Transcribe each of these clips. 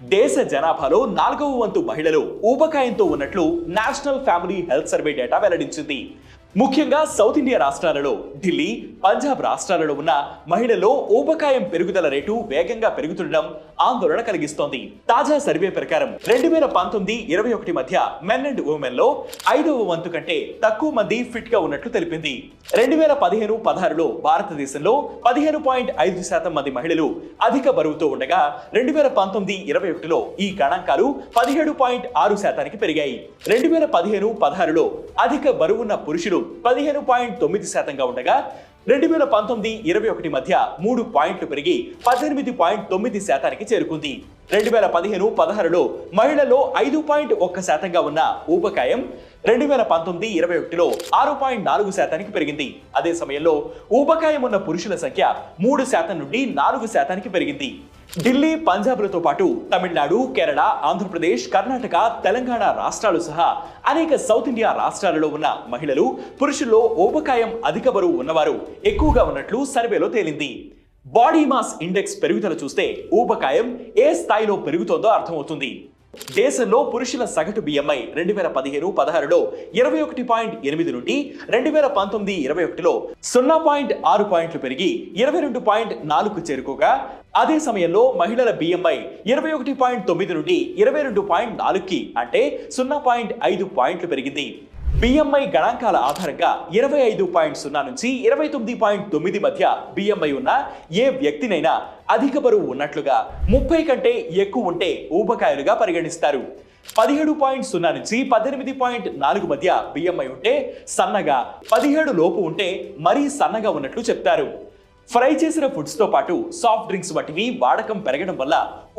దేశ జనాభాలో నాలుగవ వంతు మహిళలు ఊబకాయంతో ఉన్నట్లు national family health survey data వెల్లడించింది. ముఖ్యంగా సౌత్ ఇండియా రాష్ట్రాలలో ఢిల్లీ పంజాబ్ రాష్ట్రాలలో ఉన్న మహిళల్లో ఊబకాయం పెరుగుదల రేటు వేగంగా పెరుగుతుండడం ఆందోళన కలిగిస్తోంది. తాజా సర్వే ప్రకారం రెండు వేల పంతొమ్మిది ఇరవై ఒకటి మధ్య మెన్ అండ్ ఉమెన్లో ఐదవ వంతు కంటే తక్కువ మంది ఫిట్గా ఉన్నట్లు తెలిపింది. రెండు వేల పదిహేను పదహారులో భారతదేశంలో పదిహేను పాయింట్ ఐదు శాతం మంది మహిళలు అధిక బరువుతో ఉండగా రెండు వేల పంతొమ్మిది ఇరవై ఒకటిలో ఈ గణాంకాలు పదిహేడు పాయింట్ ఆరు శాతానికి పెరిగాయి. రెండు వేల పదిహేను పదహారులో అధిక బరువున్న పురుషులు పదిహేను పాయింట్ తొమ్మిది శాతంగా ఉండగా రెండు వేల పంతొమ్మిది ఇరవై ఒకటి మధ్య మూడు పాయింట్లు పెరిగి పద్దెనిమిది పాయింట్ తొమ్మిది శాతానికి చేరుకుంది. రెండు వేల పదిహేను పదహారులో మహిళల్లో ఐదు పాయింట్ ఒక్క శాతంగా ఉన్న ఊబకాయం రెండు వేల పంతొమ్మిది ఇరవై ఒకటిలో ఆరు పాయింట్ నాలుగు శాతానికి పెరిగింది. అదే సమయంలో ఊబకాయం ఉన్న పురుషుల సంఖ్య మూడు శాతం నుండి నాలుగు శాతానికి పెరిగింది. ఢిల్లీ పంజాబ్లతో పాటు తమిళనాడు కేరళ ఆంధ్రప్రదేశ్ కర్ణాటక తెలంగాణ రాష్ట్రాలు సహా అనేక సౌత్ ఇండియా రాష్ట్రాలలో ఉన్న మహిళలు పురుషుల్లో ఊబకాయం అధిక బరువు ఉన్నవారు ఎక్కువగా ఉన్నట్లు సర్వేలో తేలింది. బాడీ మాస్ ఇండెక్స్ పెరుగుదల చూస్తే ఊబకాయం ఏ స్థాయిలో పెరుగుతోందో అర్థమవుతుంది. దేశంలో పురుషుల సగటు బిఎంఐ రెండు వేల పదిహేను పదహారులో ఇరవై ఒకటి పాయింట్ ఎనిమిది నుండి రెండు వేల పంతొమ్మిది ఇరవై ఒకటిలో సున్నా పాయింట్ ఆరు పాయింట్లు పెరిగి ఇరవై రెండు పాయింట్ నాలుగు చేరుకోగా అదే సమయంలో మహిళల బిఎంఐ ఇరవై ఒకటి పాయింట్ తొమ్మిది నుండి ఇరవై రెండు పాయింట్ నాలుగుకి అంటే సున్నా పాయింట్ ఐదు పాయింట్లు పెరిగింది. బిఎంఐ గణాంకాల ఆధారంగా ఇరవై ఐదు పాయింట్ సున్నా నుంచి ఇరవై తొమ్మిది పాయింట్ తొమ్మిది మధ్య బిఎంఐ ఉన్న ఏ వ్యక్తినైనా అధిక బరువు ఉన్నట్లుగా ముప్పై కంటే ఎక్కువ ఉంటే ఊబకాయలుగా పరిగణిస్తారు. పదిహేడు పాయింట్ సున్నా నుంచి పద్దెనిమిది పాయింట్ నాలుగు మధ్య బిఎంఐ ఉంటే సన్నగా పదిహేడు లోపు ఉంటే మరీ సన్నగా ఉన్నట్లు చెప్తారు. ఫ్రై చేసిన ఫుడ్స్తో పాటు సాఫ్ట్ డ్రింక్స్ వంటివి వాడకం పెరగడం వల్ల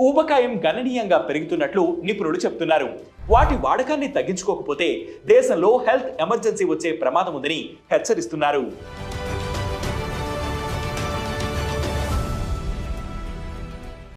ఊబకాయం గణనీయంగా పెరుగుతున్నట్లు నిపుణులు చెప్తున్నారు. వాటి వాడకాన్ని తగ్గించుకోకపోతే దేశంలో హెల్త్ ఎమర్జెన్సీ వచ్చే ప్రమాదం ఉందని హెచ్చరిస్తున్నారు.